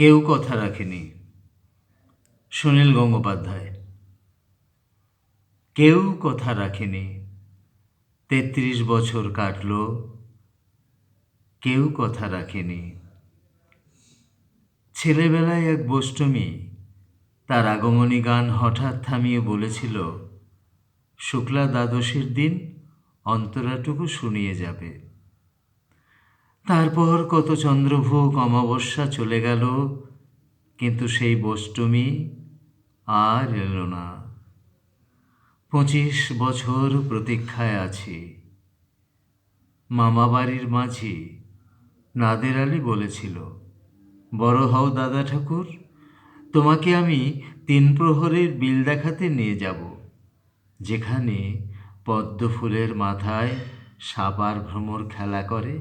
কেউ কথা রাখেনি। সুনীল গঙ্গোপাধ্যায়। কেউ কথা রাখেনি। তেত্রিশ বছর কাটল। কেউ কথা রাখেনি। ছেলেবেলায় এক বষ্টমী তার আগমনী গান হঠাৎ থামিয়ে বলেছিল, শুক্লা দ্বাদশীর দিন অন্তরাটুকু শুনিয়ে যাবে। তারপর কত চন্দ্রভোগ অমাবস্যা চলে গেল, কিন্তু সেই বষ্টমী আর এলো না। পঁচিশ বছর প্রতীক্ষায় আছি। মামাবাড়ির মাঝি নাদের আলী বলেছিল, বড় হও দাদা ঠাকুর, তোমাকে আমি তিন প্রহরের বিল দেখাতে নিয়ে যাব, যেখানে পদ্ম ফুলের মাথায় সাবার ভ্রমর খেলা করে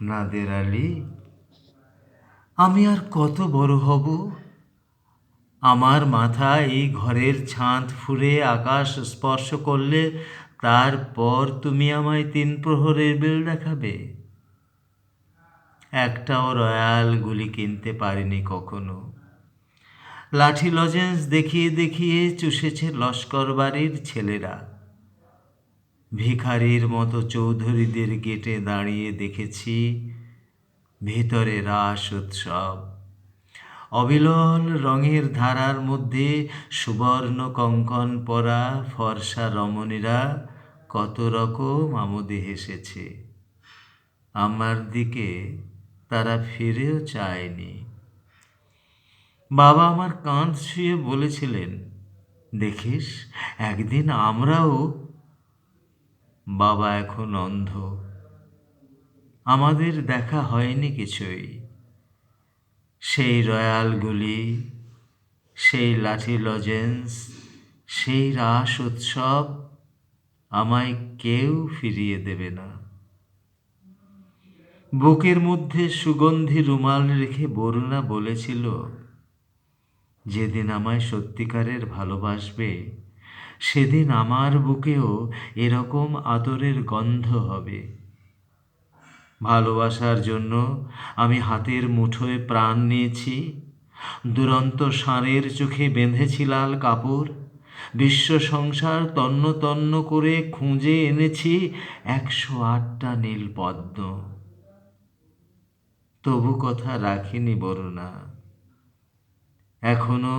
নাদের আলী, আমি আর কত বড় হব? আমার মাথা এই ঘরের ছাদ ফুরে আকাশ স্পর্শ করলে তারপর তুমি আমায় তিন প্রহরের বিল দেখাবে। একটাও রয়্যাল গুলি কিনতে পারিনি কখনো। লাঠি লজেন্স দেখিয়ে দেখিয়ে চুষেছে লস্কর বাড়ির ছেলেরা। ভিখারির মতো চৌধুরীদের গেটে দাঁড়িয়ে দেখেছি ভেতরে রাস উৎসব। অবিলল রঙের ধারার মধ্যে সুবর্ণ কঙ্কন পরা ফর্সা রমণীরা কত রকম আমোদে হেসেছে। আমার দিকে তারা ফিরেও চায়নি। বাবা আমার কাঁধ ছুঁয়ে বলেছিলেন, দেখিস, একদিন আমরাও বাবা এখন অন্ধ। আমাদের দেখা হয়নি কিছুই। সেই রয়্যালগুলি সেই লাঠি লজেন্স, সেই রাস উৎসব আমায় কেউ ফিরিয়ে দেবে না। বুকের মধ্যে সুগন্ধি রুমাল রেখে বরুণা বলেছিল, যেদিন আমায় সত্যিকারের ভালোবাসবে সেদিন আমার বুকেও এরকম আদরের গন্ধ হবে। ভালোবাসার জন্য আমি হাতের মুঠোয় প্রাণ নিয়েছি। দুরন্ত ষাঁড়ের চোখে বেঁধেছি লাল কাপড়। বিশ্ব সংসার তন্ন তন্ন করে খুঁজে এনেছি একশো আটটা নীল পদ্ম। তবু কথা রাখিনি বরুণা। এখনও